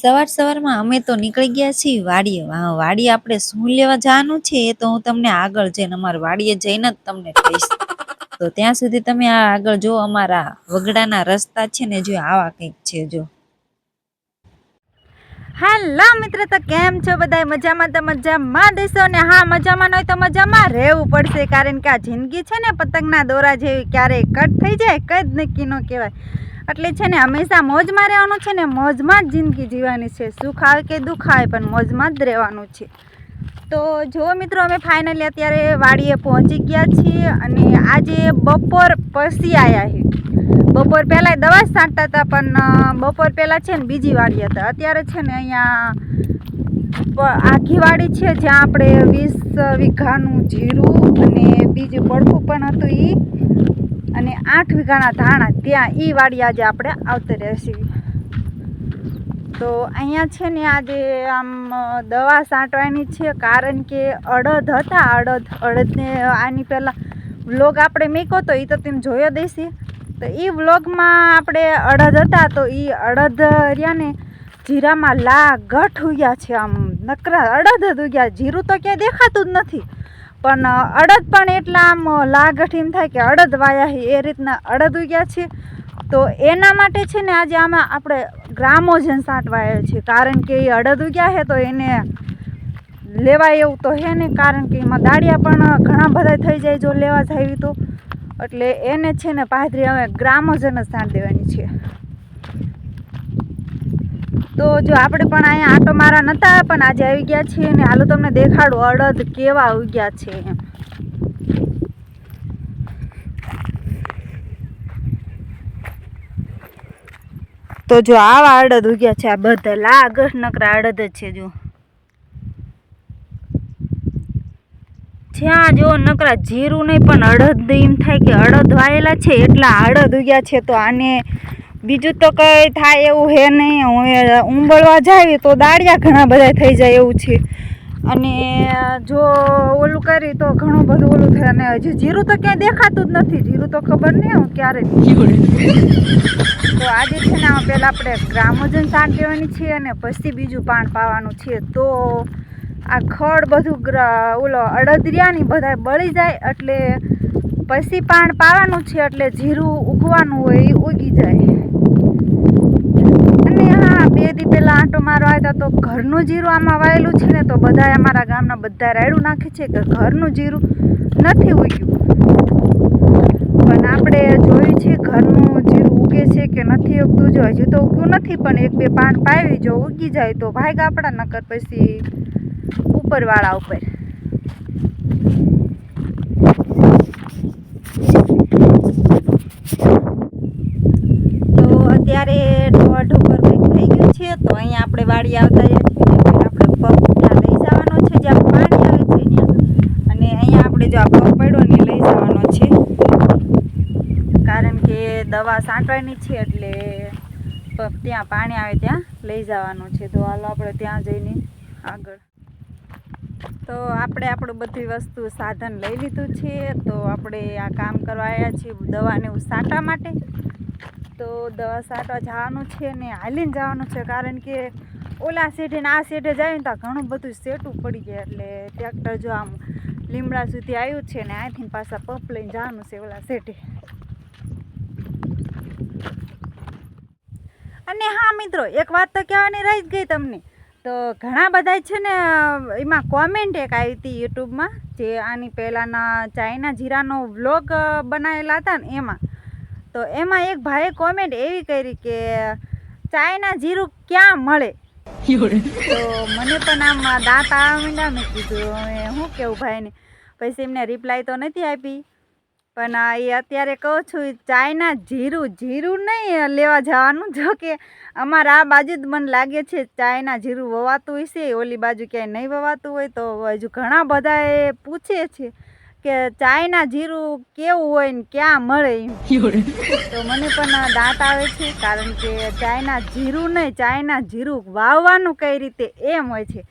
સવાર સવારમાં અમે તો નીકળી ગયા છીએ વાડીએ. હા વાડીએ આપણે શું લેવા જવાનું છે એ તો હું તમને આગળ જઈને, અમારા વાડીએ જઈને જ તમને કહીશ. તો ત્યાં સુધી તમે આ આગળ જો અમારા વગડાના રસ્તા છે ને જો આવા કંઈક છે જો. હેલો મિત્ર, તો કેમ છો બધા મજામાં તો મજામાં દેશો ને? હા, મજામાં નહીં તો મજામાં. રહેવું પડશે કારણ કે આ જિંદગી છે ને, પતંગના દોરા જેવી ક્યારેય કટ થઈ જાય કદ નક્કી ન કહેવાય. એટલે છે ને હંમેશા મોજમાં રહેવાનું છે ને મોજમાં જ જિંદગી જીવવાની છે. સુખ આવે કે દુઃખ આવે, પણ મોજમાં જ રહેવાનું છે. તો જો મિત્રો, અમે ફાઇનલી અત્યારે વાડીએ પહોંચી ગયા છીએ અને આજે બપોર પછી આવ્યા છે બપોર પહેલાં દવા છાંટતા હતા, પણ બપોર પહેલાં છે ને બીજી વાડી હતા. અત્યારે છે ને અહીંયા આખી વાડી છે જ્યાં આપણે વીસ વીઘાનું જીરું અને બીજું પડખું પણ હતું એ અને આઠ વીઘાના ધાણા ત્યાં એ વાડી આજે આપણે આવતી રહેશે. તો અહીંયા છે ને આજે આમ દવા છાંટવાની છે, કારણ કે અડદ હતા, અડદ, અડદને આની પહેલાં વ્લોગ આપણે મૂક્યો તો એ તો તેમ જોયો દેશી. તો એ વ્લોગમાં આપણે અડદ હતા, તો એ અડદ રહ્યા ને જીરામાં લા ગઠ ઉગ્યા છે આમ, નકરા અડદ જ ઉગ્યા, જીરું તો ક્યાંય દેખાતું જ નથી. પણ અડદ પણ એટલા આમ લા ગઠ એમ થાય કે અડદ વાયા એ રીતના અડદ ઉગ્યા છે. તો એના માટે છે ને આજે આમાં આપણે ગ્રામોજન સાંટવાયા છે. કારણ કે એ અડદ ઉગ્યા છે તો એને લેવાય એવું તો હે ને કારણ કે એમાં દાળિયા પણ ઘણા બધા થઈ જાય જો લેવા જાય તો. એટલે એને છે ને પાદરી હવે ગ્રામોજન જ સાંટ દેવાની છે. તો જો આપણે પણ અહીંયા આટો મારા નતા, પણ આજે આવી ગયા છીએ અને હાલો તમને દેખાડું અડદ કેવા ઉગ્યા છે. એમ તો જો આવા અડદ ઉગ્યા છે, આ બધા લાગસ નકરા અડદ જ છે જો. જ્યાં જો નકરા જીરું નહીં, પણ અડદ એમ થાય કે અડદ વાયેલા છે, એટલા અડદ ઉગ્યા છે, તો આને બીજું તો કંઈ થાય એવું હે નહીં. હવે ઉંબળવા જાય તો દાળિયા ઘણા બધા થઈ જાય એવું છે. અને જો ઓલું કરી તો ઘણું બધું ઓલું થાય અને હજી જીરું તો ક્યાંય દેખાતું જ નથી. જીરું તો ખબર નહીં હું ક્યારે તો આજે છે ને પહેલાં આપણે ગ્રામોજન શાક દેવાની છે અને પછી બીજું પાણ પાવાનું છે. તો આ ખડ બધું ગ્ર- ઓલો અડદરિયાની બધા બળી જાય એટલે પછી પાણ પાવાનું છે એટલે જીરું ઉગવાનું હોય એ ઉગી જાય. હા પહેલાં આંટો મારવા આવ્યા તો ઘરનું જીરું આમાં વાયેલું છે ને તો બધાએ અમારા ગામના બધા રાયડું નાખે છે કે ઘરનું જીરું નથી ઉગ્યું. પણ આપણે જોયું છે ઘરનું જીરું ઉગે છે કે નથી ઉગતું જો હજુ તો ઉગ્યું નથી, પણ એક બે પાન પાવી જો ઉગી જાય તો ભાઈ ગાપડા નકર પછી ઉપરવાળા ઉપર. તો અત્યારે દોઢ ઉપર કંઈક થઈ ગયું છે તો અહીંયા આપણે વાડી આવતા આપણે પગ ત્યાં લઈ જવાનો છે, જ્યાં પાણી આવે છે ત્યાં. અને અહીંયા આપણે જો આ પગ પડ્યો ને લઈ જવાનો છે. કારણ કે દવા છાંટવાની છે એટલે ત્યાં પાણી આવે ત્યાં લઈ જવાનું છે. તો હાલો આપણે ત્યાં જઈને આગળ. તો આપણે આપણું બધી વસ્તુ સાધન લઈ લીધું છે. તો આપણે આ કામ કરવા આવ્યા છીએ દવાને એવું છાંટવા માટે. તો દવા સાટવા જવાનું છે ને હાલીને જવાનું છે, કારણ કે ઓલા શેઠે ને આ શેઠે જાય ને તો ઘણું બધું સેટું પડી જાય એટલે ટ્રેક્ટર જો આમ લીમડા સુધી આવ્યું છે ને અહીંથી પાછા પંપ લઈને જવાનું છે ઓલા શેઠે. અને હા મિત્રો, એક વાત તો કહેવાની રહી જ ગઈ તમને. તો ઘણા બધા છે ને, એમાં કોમેન્ટ એક આવી હતી યુટ્યુબમાં જે આની પહેલાંના ચાઇના જીરાનો વ્લોગ બનાવેલા હતા ને એમાં. તો એમાં એક ભાઈએ કોમેન્ટ એવી કરી કે, ચાયના જીરું ક્યાં મળે? તો મને પણ આમ દાંત આવવા મીંડા મેં કીધું, હવે શું કેવું ભાઈને? પછી એમને રિપ્લાય તો નથી આપી. પણ એ અત્યારે કહું છું ચાયના જીરું જીરું નહીં લેવા જવાનું. જો કે અમારા આ બાજુ જ મને લાગે છે, ચાયના જીરું વવાતું છે ઓલી બાજુ ક્યાંય નહીં વવાતું હોય તો હજુ ઘણા બધા એ પૂછે છે. કે ચાયના જીરું કેવું હોય ને ક્યાં મળે એમ. તો મને પણ દાંત આવે છે કારણ કે ચાયના જીરું નહીં ચાયના જીરું વાવવાનું કઈ રીતે એમ હોય છે.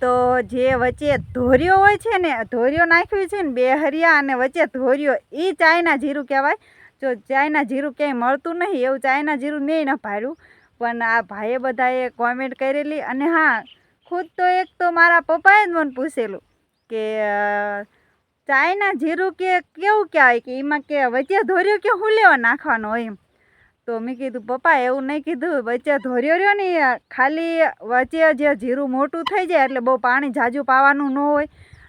તો જે વચ્ચે ધોરિયો હોય છે ને ધોર્યો નાખ્યું છે ને બે હરિયા અને વચ્ચે ધોરિયો એ ચાયના જીરું કહેવાય. જો ચાયના જીરું ક્યાંય મળતું નહીં એવું ચાયના જીરું નહીં ન પાડ્યું. પણ આ ભાઈએ બધાએ કોમેન્ટ કરેલી. અને હા ખુદ તો એક તો મારા પપ્પાએ જ મને પૂછેલું કે ચાયના જીરું કે કેવું કહેવાય કે એમાં કે વચ્ચે ધોર્યો કે હું લેવા નાખવાનો હોય એમ. તો મેં કીધું, પપ્પા, એવું નહીં કીધું, વચ્ચે ધોર્યો રહ્યો ને ખાલી વચ્ચે જે જીરું મોટું થઈ જાય એટલે બહુ પાણી ઝાઝું પાવાનું ન હોય.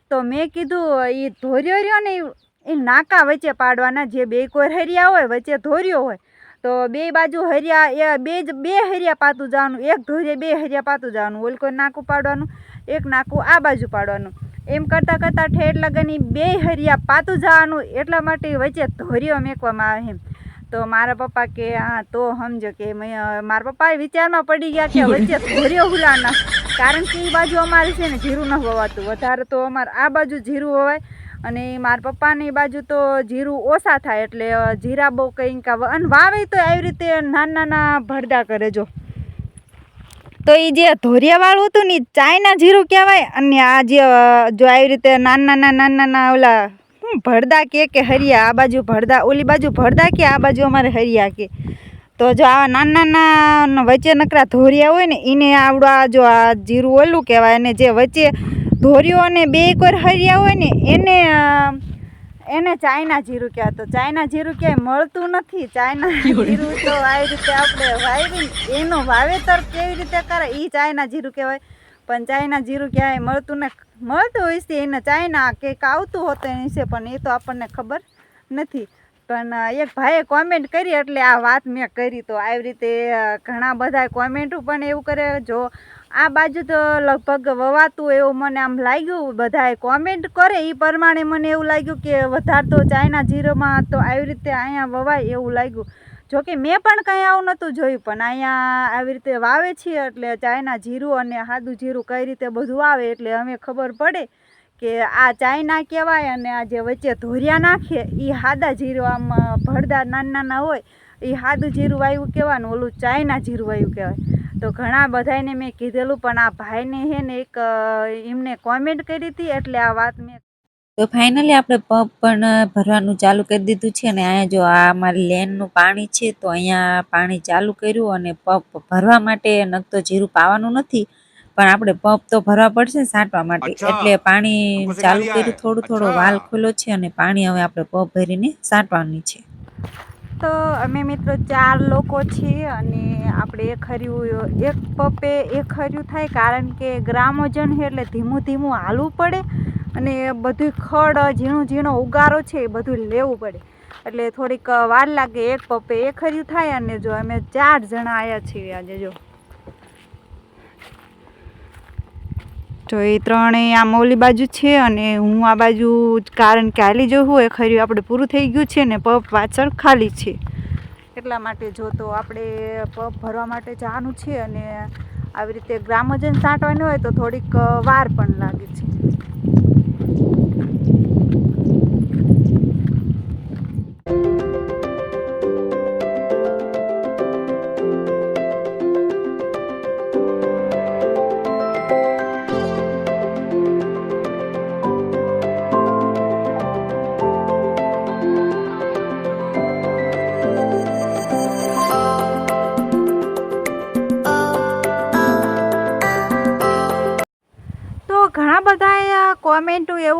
તો મેં કીધું, એ ધોર્યો રહ્યો ને એ નાકા વચ્ચે પાડવાના જે બે કોઈ હરિયા હોય વચ્ચે ધોર્યો હોય. તો બે બાજુ હરિયા, એ બે જ, બે હરિયા પાતું જવાનું, એક ધોરીએ બે હરિયા પાતું જવાનું. ઓલ કોઈ નાકું પાડવાનું, એક નાકું આ બાજુ પાડવાનું. એમ કરતાં કરતાં ઠેર લગનની બે હરિયા પાતું જવાનું એટલા માટે વચ્ચે ધોરીઓ મેકવામાં આવે એમ. તો મારા પપ્પા કે હા તો સમજો કે મેં મારા પપ્પા વિચારમાં પડી ગયા કે વચ્ચે ધોરીઓ હુલાના કારણ કે એ બાજુ અમારે છે ને જીરું ન હોવાતું. વધારે તો અમારે આ બાજુ જીરું વવાય અને મારા પપ્પાની બાજુ તો જીરું ઓછા થાય એટલે જીરા બહુ કંઈક વાવે તો આવી રીતે નાના નાના ભરદા કરે જો. તો એ જે ધોરિયાવાળું હતું ને એ ચાઇના જીરું કહેવાય, અને આ જે જો આવી રીતે નાના નાના નાના ઓલા ભરદા કે કે હરિયા, આ બાજુ ભરદા, ઓલી બાજુ ભરદા કે આ બાજુ અમારે હરિયા કે. તો જો આવા નાના નાના વચ્ચે નકરા ધોરિયા હોય ને એને આવડું આ જો આ જીરું ઓલું કહેવાય, અને જે વચ્ચે ધોરિયો અને બે કોઈ હરિયા હોય ને, એને એને ચાઇના જીરું કહેવાય તો ચાઇના જીરું ક્યાંય મળતું નથી. ચાઇના જીરું તો આવી રીતે આપણે વાવી એનું વાવેતર કેવી રીતે કરે એ ચાઇના જીરું કહેવાય. પણ ચાઇના જીરું ક્યાંય મળતું ને મળતું હોય છે એને ચાઇના કંઈક આવતું હોતું એની છે પણ એ તો આપણને ખબર નથી. પણ એક ભાઈએ કોમેન્ટ કરી એટલે આ વાત મેં કરી. તો આવી રીતે ઘણા બધા કોમેન્ટો પણ એવું કરે. જો આ બાજુ તો લગભગ વવાતું એવું મને આમ લાગ્યું બધાએ કોમેન્ટ કરે એ પ્રમાણે મને એવું લાગ્યું કે વધારે તો ચાઇના જીરોમાં તો આવી રીતે અહીંયા વવાય એવું લાગ્યું. જોકે મેં પણ કંઈ આવું નહોતું જોયું પણ અહીંયા આવી રીતે વાવે છીએ એટલે ચાઇના જીરું અને સાદું જીરું કઈ રીતે બધું આવે એટલે અમે ખબર પડે કે આ ચાઇના કહેવાય અને આ જે વચ્ચે ધોરિયા નાખીએ એ સાદા જીરું આમ અ, નાના નાના હોય એ સાદું જીરું વાયું કહેવાનું ઓલું ચાઇના જીરું વાયું કહેવાય. તો ઘણા બધાને મેં કીધેલું પણ આ ભાઈને હે ને એક એમને કોમેન્ટ કરી હતી એટલે આ વાત મેં તો ફાઇનલી આપણે પંપ પણ ભરવાનું ચાલુ કરી દીધું છે અને અહીંયા જો આ અમારી લેનનું પાણી છે તો અહીંયા પાણી ચાલુ કર્યું અને પંપ ભરવા માટે નકતો જીરું પાવાનું નથી પણ આપણે પંપ તો ભરવા પડશે ને સાંટવા માટે એટલે પાણી ચાલુ કર્યું થોડું થોડો વાલ ખુલ્લો છે અને પાણી હવે આપણે પંપ ભરીને સાંટવાની છે. તો અમે મિત્રો ચાર લોકો છીએ અને આપણે એક હર્યું એક પપ્પે એક હર્યું થાય કારણ કે ગ્રામજન છે એટલે ધીમું ધીમું હાલવું પડે અને બધું ખડ, ઝીણો ઝીણો ઉગારો છે એ બધું લેવું પડે. એટલે થોડીક વાર લાગે એક પપ્પે એક હર્યું થાય અને જો અમે ચાર જણા આવ્યા છીએ આજે જો. તો એ ત્રણેય આમ ઓલી બાજુ છે અને હું આ બાજુ કારણ કે હાલી જવું હોય, ખરી આપણે પૂરું થઈ ગયું છે ને પપ પાછળ ખાલી છે. એટલા માટે જો તો આપણે પગ ભરવા માટે જવાનું છે અને આવી રીતે ગ્રામજન સાંટવાનું હોય તો થોડીક વાર પણ લાગે છે.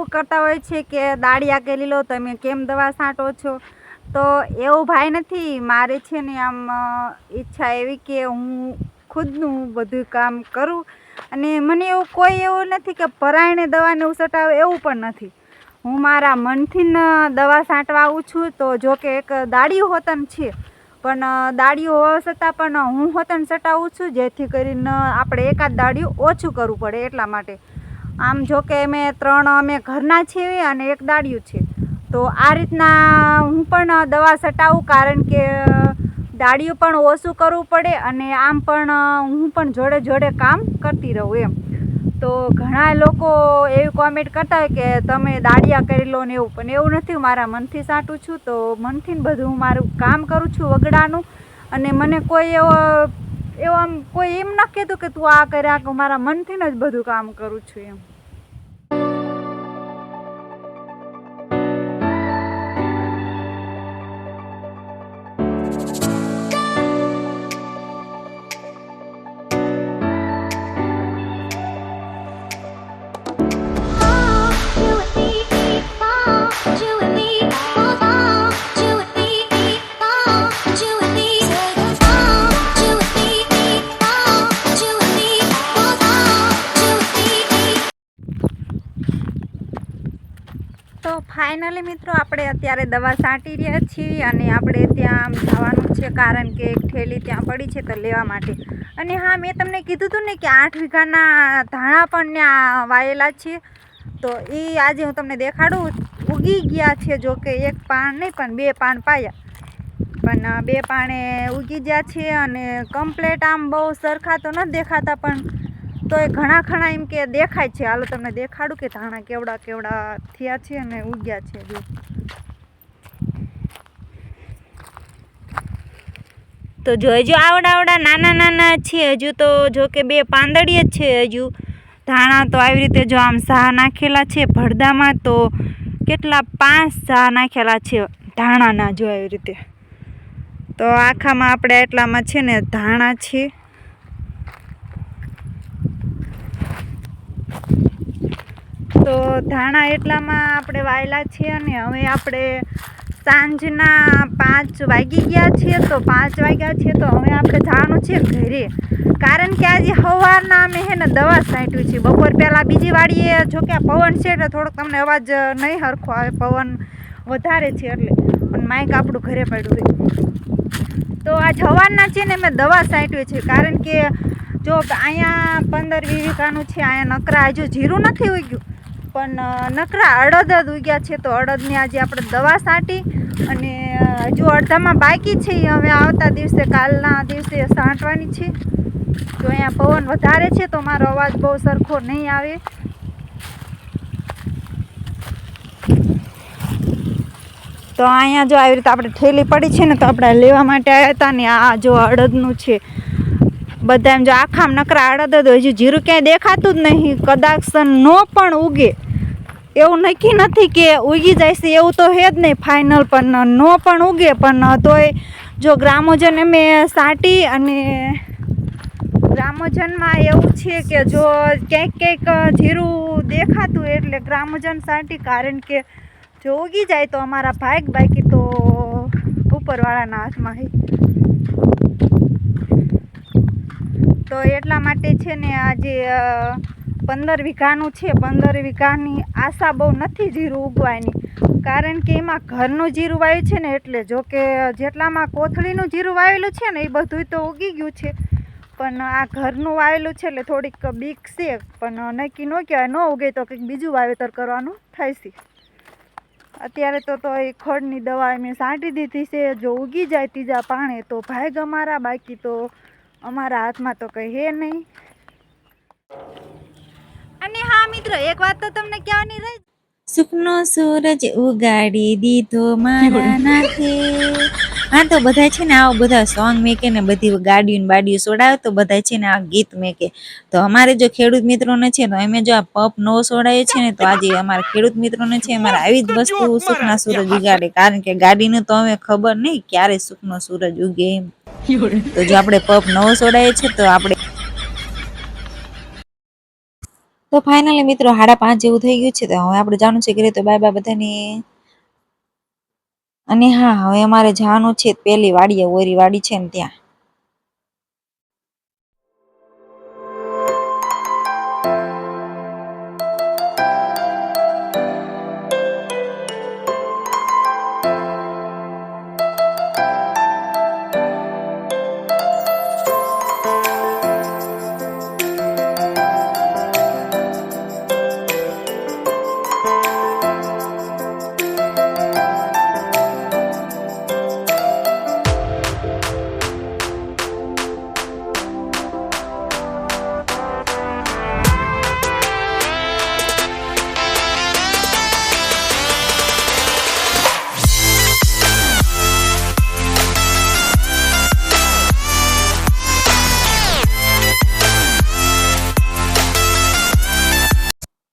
એવું કરતા હોય છે કે દાળિયા કે લીલો તમે કેમ દવા છાંટો છો? તો એવું ભાઈ નથી. મારે છે ને આમ ઈચ્છા એવી કે હું ખુદનું બધું કામ કરું. અને મને એવું કોઈ એવું નથી કે પરાયણે દવાને છટાવે એવું પણ નથી. હું મારા મનથી દવા છાંટવા આવું છું તો જો કે એક દાડી હોતન છે. પણ દાળીઓ હોવા છતાં પણ હું હોતન સટાવું છું, જેથી કરીને આપણે એકાદ દાડિયું ઓછું કરવું પડે એટલા માટે. આમ જો કે અમે ત્રણ અમે ઘરના છીએ અને એક દાડિયું છે. તો આ રીતના હું પણ દવા સટાવું કારણ કે દાડિયું પણ ઓછું કરવું પડે અને આમ પણ હું પણ જોડે જોડે કામ કરતી રહું એમ. તો ઘણા લોકો એવી કોમેન્ટ કરતા હોય કે, તમે દાડિયા કરી લો ને એવું. પણ એવું નથી મારા મનથી સાંટું છું. તો મનથી બધું હું મારું કામ કરું છું વગડાનું અને મને કોઈ એવો એવો આમ કોઈ એમ ના કહેતું કે તું આ કર્યા કે મારા મનથી જ બધું કામ કરું છું એમ. ફાઇનલી મિત્રો આપણે અત્યારે દવા છાંટી રહ્યા છીએ અને આપણે ત્યાં જવાનું છે કારણ કે એક ઠેલી ત્યાં પડી છે તો લેવા માટે. અને હા, મેં તમને કીધું હતું ને કે આઠ વીઘાના ધાણા પણ ત્યાં વાયેલા છે. તો એ આજે હું તમને દેખાડું, ઉગી ગયા છે જો કે એક પાન નહીં, પણ બે પાન પાયા. પણ બે પાણે ઉગી ગયા છે અને કમ્પ્લેટ આમ બહુ સરખા તો નથી દેખાતા, પણ તો એ ઘણા ખણા એમ કે દેખાય છે. હાલો તમને દેખાડું કે ધાણા કેવડા કેવડા થયા છે અને ઉગ્યા છે જો. તો જોઈજો આવડા આવડા નાના નાના છે. હજુ તો જો કે બે પાંદડીએ જ છે હજુ. ધાણા તો આવી રીતે જો આમ સા નાખેલા છે ભડદામાં તો કેટલા પાંચ સા નાખેલા છે ધાણાના જો આવી રીતે. તો આખામાં આપણે એટલામાં છે ને ધાણા છે. તો ધાણા એટલામાં આપણે વાયેલા છીએ અને હવે આપણે સાંજના પાંચ વાગી ગયા છીએ તો પાંચ વાગ્યા છીએ તો હવે આપણે જવાનું છે ઘરે કારણ કે આજે સવારના અમે હે ને દવા છાંટ્યું છે બપોર પહેલાં બીજી વાડીએ જો કે આ પવન છે એટલે થોડોક તમને અવાજ નહીં સરખો આવે પવન વધારે છે એટલે પણ માઇક આપણું ઘરે પડ્યું હોય તો આ સવારના છે ને મેં દવા છાંટ્યું છે કારણ કે જો અહીંયા પંદર વીવીકાનું છે અહીંયા નકરા હજુ જીરું નથી ઉગ્યું પણ નકરા અડદ જ ઉગ્યા છે તો અડદની આજે આપણે દવા છાંટી અને હજુ અડધામાં બાકી છે હવે આવતા દિવસે, કાલના દિવસે છાંટવાની છે. તો અહીંયા પવન વધારે છે તો મારો અવાજ બહુ સરખો નહીં આવે. તો અહીંયા જો આવી રીતે આપણે ઠેલી પડી છે ને તો આપણે લેવા માટે આવ્યા હતા ને આ જો અડદનું છે. બધા એમ જો આખામ નકરા અડદ જ હજુ જીરું ક્યાંય દેખાતું જ નહીં. કદાચ ન પણ ઉગે. એવું નક્કી નથી કે ઉગી જાય છે એવું તો હે જ નહીં ફાઇનલ પણ નો પણ ઉગે, પણ તોય જો ગ્રામોજન અમે સાટી અને ગ્રામોજનમાં એવું છે કે જો ક્યાંક ક્યાંક જીરું દેખાતું એટલે ગ્રામોજન સાટી, કારણ કે જો ઉગી જાય તો અમારા ભાઈક બાકી તો ઉપરવાળાના હાથમાં હે. તો એટલા માટે છે ને આજે પંદર વીઘાનું છે, પંદર વીઘાની આશા બહુ નથી જીરું ઉગવાની. કારણ કે એમાં ઘરનું જીરું વાવ્યું છે ને એટલે જો કે જેટલામાં કોથળીનું જીરું વાવેલું છે ને એ બધું તો ઉગી ગયું છે. પણ આ ઘરનું વાવેલું છે એટલે થોડીક બીક છે, પણ નક્કી ન કહેવાય. ન ઉગે તો કંઈક બીજું વાવેતર કરવાનું થાય છે. અત્યારે તો તો એ ખડની દવા મેં છાંટી દીધી છે. જો ઉગી જાય ત્રીજા પાણે તો ભાઈ અમારા, બાકી તો અમારા હાથમાં તો કંઈ હે નહીં. અને હા મિત્રો એક વાત તો તમને કહેવાની રહી. સુખનો સૂરજ ઉગાડી દીધો મારા નાખે હા તો બધા છે ને આવા બધા સોંગ મેકે ને બધી ગાડીઓ ને બાડીઓ સોડાવે તો બધા છે ને આ ગીત મેકે. તો અમારે જો ખેડૂત મિત્રોને છે તો અમે જો આ પપ નો સોડાયો છે ને તો આજે અમારા ખેડૂત મિત્રોને છે અમારે આવી જ વસ્તુ સુખના સૂરજ ઉગાડે. કારણ કે ગાડીનું તો અમે ખબર નહીં ક્યારે સુખનો સૂરજ ઉગે એમ. તો જો આપણે પપ નવો સોડાયો છે તો આપણે તો ફાઇનલી મિત્રો સાડા પાંચ જેવું થઈ ગયું છે તો હવે આપણે જવાનું છે ઘરે તો બાય બાય બધાને. અને હા, હવે અમારે જવાનું છે પેલી વાડીએ ઓરી વાડી છે ને ત્યાં.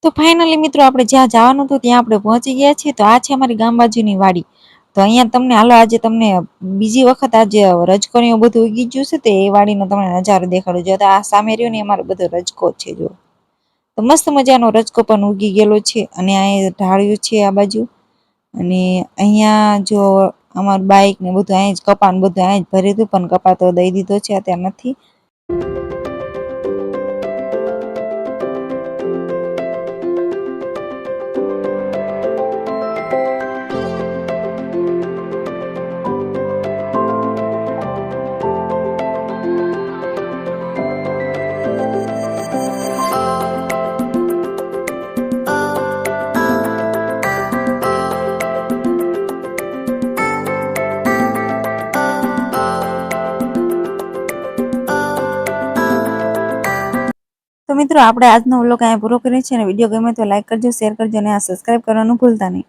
તો ફાઇનલી મિત્રો આપણે જ્યાં જવાનું હતું ત્યાં આપણે પહોંચી ગયા છીએ. તો આ છે અમારી ગામ બાજુની વાડી. તો અહીંયા તમને હાલો આજે તમને બીજી વખત આજે રજકો બધું ઉગી ગયું છે તો એ વાડીનો તમને નજારો દેખાડું. જો આ સામે રહ્યો ને અમારો બધો રજકો છે જો તો મસ્ત મજાનો રજકો પણ ઉગી ગયેલો છે અને આ ઢાળ્યું છે આ બાજુ. અને અહીંયા જો અમારું બાઈક ને બધું અહીંયા જ કપા ને બધું અહીંયા જ ભરી હતું પણ કપા તો દઈ દીધો છે અત્યારે નથી. મિત્રો, આપણે આજનો વ્લોગ અહીંયા પૂરો કરીએ છીએ અને વીડિયો ગમે તો લાઈક કરજો શેર કરજો અને આ સબસ્ક્રાઈબ કરવાનું ભૂલતા નહીં.